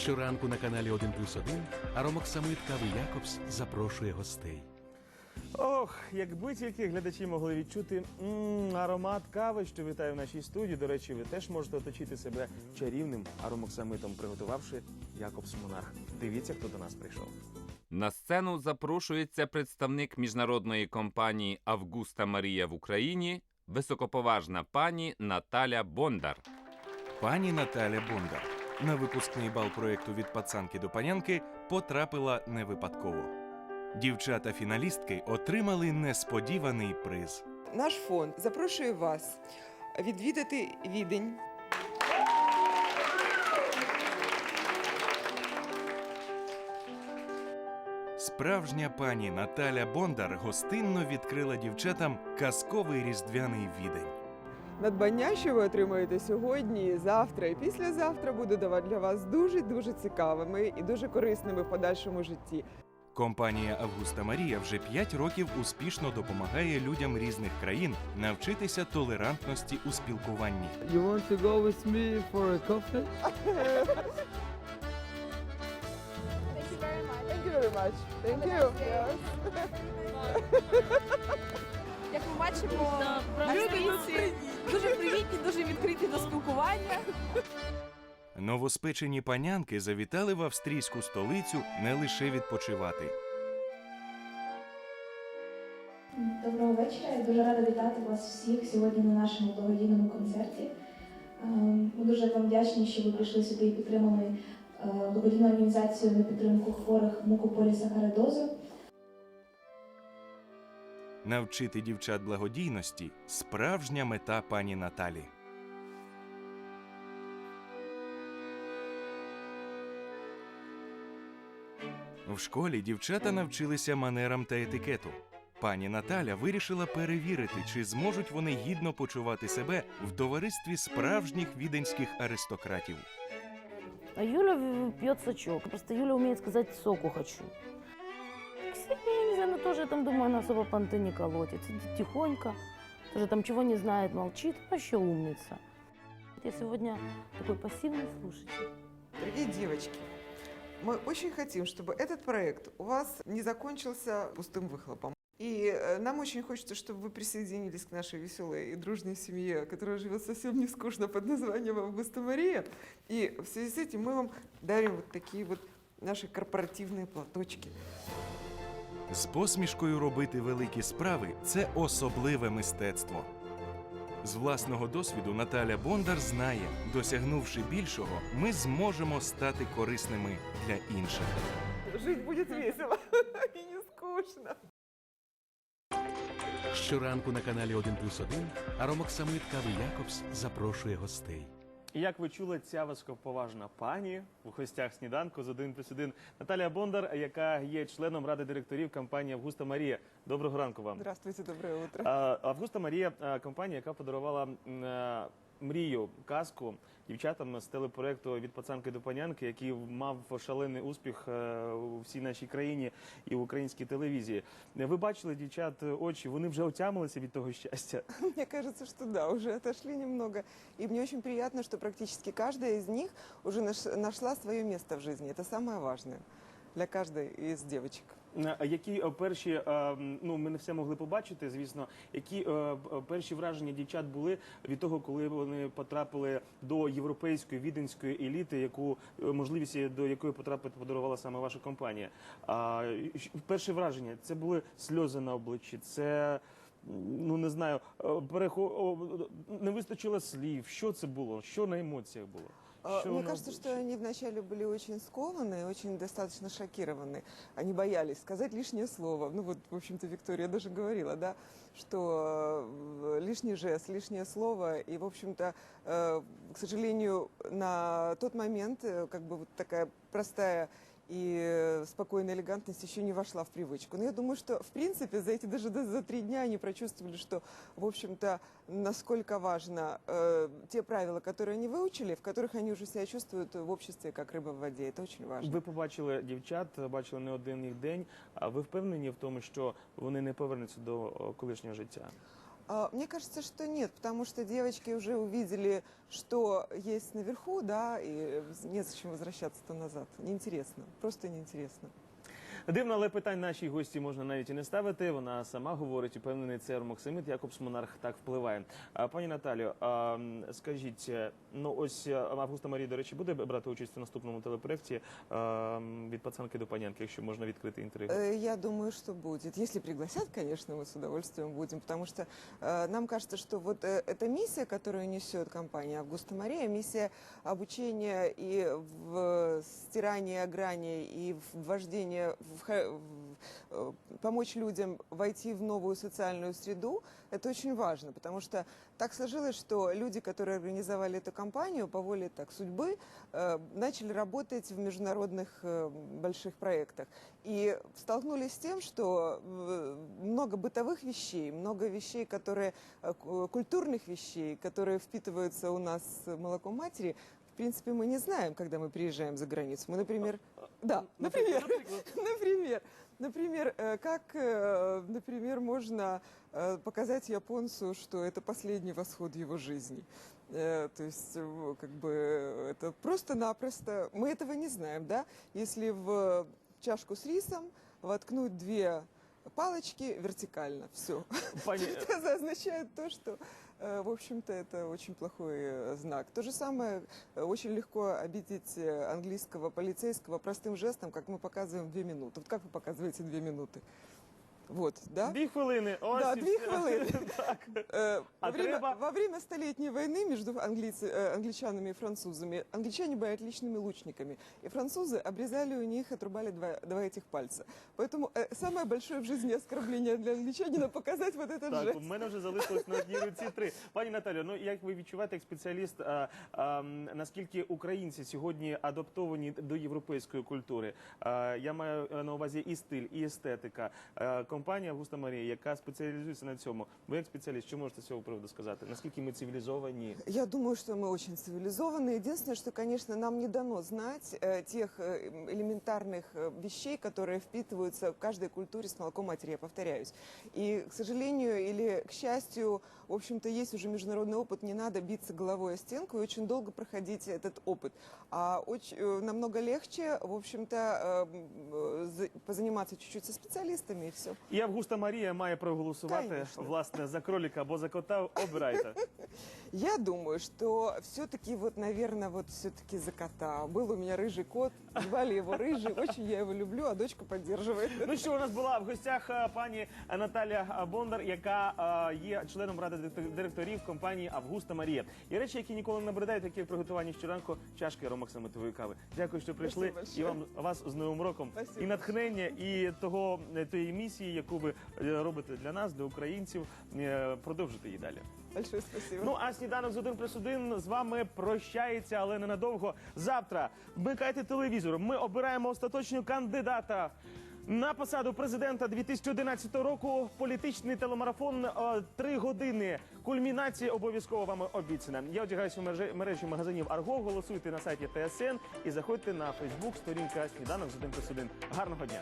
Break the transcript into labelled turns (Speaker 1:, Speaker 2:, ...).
Speaker 1: Щоранку на каналі 1 плюс 1 Аромоксамит Кави Якобс запрошує гостей.
Speaker 2: Ох, якби тільки глядачі могли відчути м, аромат кави, що вітає в нашій студії. До речі, ви теж можете оточити себе чарівним аромоксамитом, приготувавши Якобс Монарх. Дивіться, хто до нас прийшов.
Speaker 3: На сцену запрошується представник міжнародної компанії Августа Марія в Україні, високоповажна пані Наталя Бондар.
Speaker 4: Пані Наталя Бондар на випускний бал проєкту від пацанки до панянки потрапила не випадково. Дівчата-фіналістки отримали несподіваний приз.
Speaker 5: Наш фонд запрошує вас відвідати відень.
Speaker 4: Справжня пані Наталя Бондар гостинно відкрила дівчатам казковий різдвяний відень.
Speaker 5: Надбання, що ви отримаєте сьогодні, завтра і післязавтра, буде давати для вас дуже дуже цікавими і дуже корисними в подальшому житті.
Speaker 4: Компанія Августа Марія вже 5 років успішно допомагає людям різних країн навчитися толерантності у спілкуванні.
Speaker 6: You want to go with me for a coffee?
Speaker 5: Thank you very much. Thank you. Yes.
Speaker 7: Як ми бачимо, австрійці дуже привітні, дуже відкриті до спілкування.
Speaker 4: Новоспечені панянки завітали в австрійську столицю не лише відпочивати.
Speaker 8: Доброго вечора. Я дуже рада вітати вас всіх сьогодні на нашому благодійному концерті. Ем, Ми дуже вам вдячні, що ви прийшли сюди і підтримали е, благодійну організацію на підтримку хворих мукополісахаридозу.
Speaker 4: Навчити дівчат благодійності справжня мета пані Наталі. В школі дівчата навчилися манерам та етикету. Пані Наталя вирішила перевірити, чи зможуть вони гідно почувати себе в товаристві справжніх віденських аристократів.
Speaker 9: А Юля пьет сочок. Просто Юля умеет сказать соку хочу. Ксения, я не знаю, но тоже там, думаю, она особо понты не колотит. Сидит тихонько, тоже там чего не знает, молчит. Ну, еще умница. Я сегодня такой пассивный слушатель.
Speaker 5: Дорогие девочки, мы очень хотим, чтобы этот проект у вас не закончился пустым выхлопом. И э, нам очень хочется, чтобы вы присоединились к нашей веселой и дружной семье, которая живет совсем не скучно под названием Августа Мария. И в связи с этим мы вам дарим вот такие вот наши корпоративные платочки.
Speaker 4: З посмішкою робити великі справи це особливе мистецтво. З власного досвіду Наталя Бондар знає, досягнувши більшого, ми зможемо стати корисними для інших.
Speaker 5: Жить будет весело и не скучно.
Speaker 1: Щоранку на каналі 1 плюс 1 Аромоксамит Кави Якобс запрошує гостей.
Speaker 2: І як ви чули, ця високоповажна пані в гостях сніданку з 1 плюс 1 Наталія Бондар, яка є членом ради директорів компанії Августа Марія. Доброго ранку вам.
Speaker 5: Здравствуйте, доброе утро.
Speaker 2: Августа Марія компанія, яка подарувала е, мрію, казку дівчатам з телепроекту від пацанки до панянки, який мав шалений успіх е, у всій нашій країні і в українській телевізії. Ви бачили дівчат очі, вони вже отямилися від того щастя.
Speaker 5: Мне кажется, что да, уже отошли немного. И мне очень приятно, что практически каждая из них уже наш- свое место в жизни. Это самое важное для каждой из девочек.
Speaker 2: Е, Які е, перші, е, ну ми не все могли побачити, звісно. Які перші враження дівчат були від того, коли вони потрапили до європейської віденської еліти, яку можливість до якої потрапити подарувала саме ваша компанія? А і щ- перше враження це були сльози на обличчі, це. Ну не знаю, перехо... не вистачило слів. Що це було? Що на емоціях було?
Speaker 5: А, Мне кажется, что они вначале были очень скованы, очень достаточно шокированы. Они боялись сказать лишнее слово. Ну вот, в общем-то, Виктория даже говорила, да, что э, лишний жест, лишнее слово. И, в общем-то, э, к сожалению, на тот момент э, как бы вот такая простая и э, спокойная элегантность еще не вошла в привычку. Но я думаю, что, в принципе, за эти даже за три дня они прочувствовали, что, в общем-то, насколько важно э, те правила, которые они выучили, в которых они уже себя чувствуют в обществе как рыба в воде. Это очень важно.
Speaker 2: Ви побачили дівчат, бачили не один їх день. А ви впевнені в тому, що вони не повернуться до о, колишнього життя?
Speaker 5: Мне кажется, что нет, потому что девочки уже увидели, что есть наверху, да, и незачем возвращаться-то назад. Неинтересно, просто неинтересно.
Speaker 2: Дивно, але питань нашій гості можна навіть і не ставити. Вона сама говорить, упевнений це Максимит Якобс Монарх так впливає. А, Пані Наталю, а, м, скажіть, е, ну ось е, Августа Марія, до речі, буде брати участь у наступному телепроекті а, м, від пацанки до панянки, якщо можна відкрити інтригу.
Speaker 5: Э, Я думаю, что будет. Если пригласят, конечно, мы с удовольствием будем, потому что э, нам кажется, что вот э, эта миссия, которую несет компания Августа Мария, миссия обучения и в стирании грани, и в ввождение, в ха- в, э, помочь людям войти в новую социальную среду, это очень важно, потому что так сложилось, что люди, которые организовали эту компанию, по воле так судьбы, э, начали работать в международных э, больших проектах. И столкнулись с тем, что э, много бытовых вещей, много вещей, которые, э, ку- культурных вещей, которые впитываются у нас молоком матери, в принципе, мы не знаем, когда мы приезжаем за границу. Мы, например, да, например, например, например, э, как, э, например, можно э, показать японцу, что это последний восход его жизни. Э, То есть, э, как бы, э, это просто-напросто, мы этого не знаем, да? Если в чашку с рисом воткнуть две палочки вертикально, все.
Speaker 2: Пані
Speaker 5: Это означает то, что, э, в общем-то, это очень плохой э, знак. То же самое э, очень легко обидеть э, английского полицейского простым жестом, как мы показываем две минуты. Вот как вы показываете две минуты? Вот, да?
Speaker 2: дві хвилини. Ось
Speaker 5: Да,
Speaker 2: і
Speaker 5: дві
Speaker 2: все.
Speaker 5: хвилини.
Speaker 2: так.
Speaker 5: Э,
Speaker 2: А
Speaker 5: во, время,
Speaker 2: треба-
Speaker 5: во время Столетней войны между английцы- э, англичанами и французами англичане были отличными лучниками, и французы обрезали у них, отрубали два, два этих пальца. Поэтому э, самое большое в жизни оскорбление для англичанина показать вот этот
Speaker 2: Так,
Speaker 5: жест.
Speaker 2: у мене вже залишилось на одній руці три. Пані Наталю, ну як ви відчуваєте як спеціаліст, а, а, м, наскільки українці сьогодні адаптовані до європейської культури? А, я маю е, на увазі і стиль, і естетика. А, компанія Августа Марія, яка спеціалізується на цьому. Ви як спеціаліст, що можете з цього приводу сказати? Наскільки ми цивілізовані?
Speaker 5: Я думаю, что мы очень цивилизованные. Единственное, что, конечно, нам не дано знать э, тех э, элементарных э, вещей, которые впитываются в каждой культуре с молоком матери, я повторяюсь. И, к сожалению или к счастью, в общем-то, есть уже международный опыт, не надо биться головой о стенку и очень долго проходить этот опыт. А оч- э, намного легче, в общем-то, э, м, э, за- позаниматься чуть-чуть со специалистами и все.
Speaker 2: І Августа Марія має проголосувати
Speaker 5: Конечно.
Speaker 2: власне за кролика або за кота. Обирайте.
Speaker 5: Я думаю, что все-таки вот, наверное, вот все-таки за кота. Был у меня рыжий кот, звали его Рыжий, очень я его люблю, а дочка поддерживает.
Speaker 2: Ну що у нас була в гостях е, пані Наталя Бондар, яка е, є членом ради директор- директорів компанії Августа Марія. І речі, які ніколи не набридають, такі в приготуванні щоранку чашки аромаксимитової кави. Дякую, що прийшли.
Speaker 5: Спасибо
Speaker 2: І
Speaker 5: большое.
Speaker 2: вам вас з новим роком
Speaker 5: Спасибо.
Speaker 2: і натхнення, і того е, тієї місії, яку ви е, робите для нас, для українців. Е, Продовжуйте її далі.
Speaker 5: Большое спасибо.
Speaker 2: Ну а сніданок з 1 плюс 1 з вами прощається, але ненадовго. Завтра вмикайте телевізор. Ми обираємо остаточного кандидата. На посаду президента 2011 року політичний телемарафон три години. Кульмінація обов'язково вам обіцяна. Я одягаюся в мережі магазинів Арго. Голосуйте на сайті ТСН і заходьте на Фейсбук. Сторінка сніданок з 1 плюс 1. Гарного дня.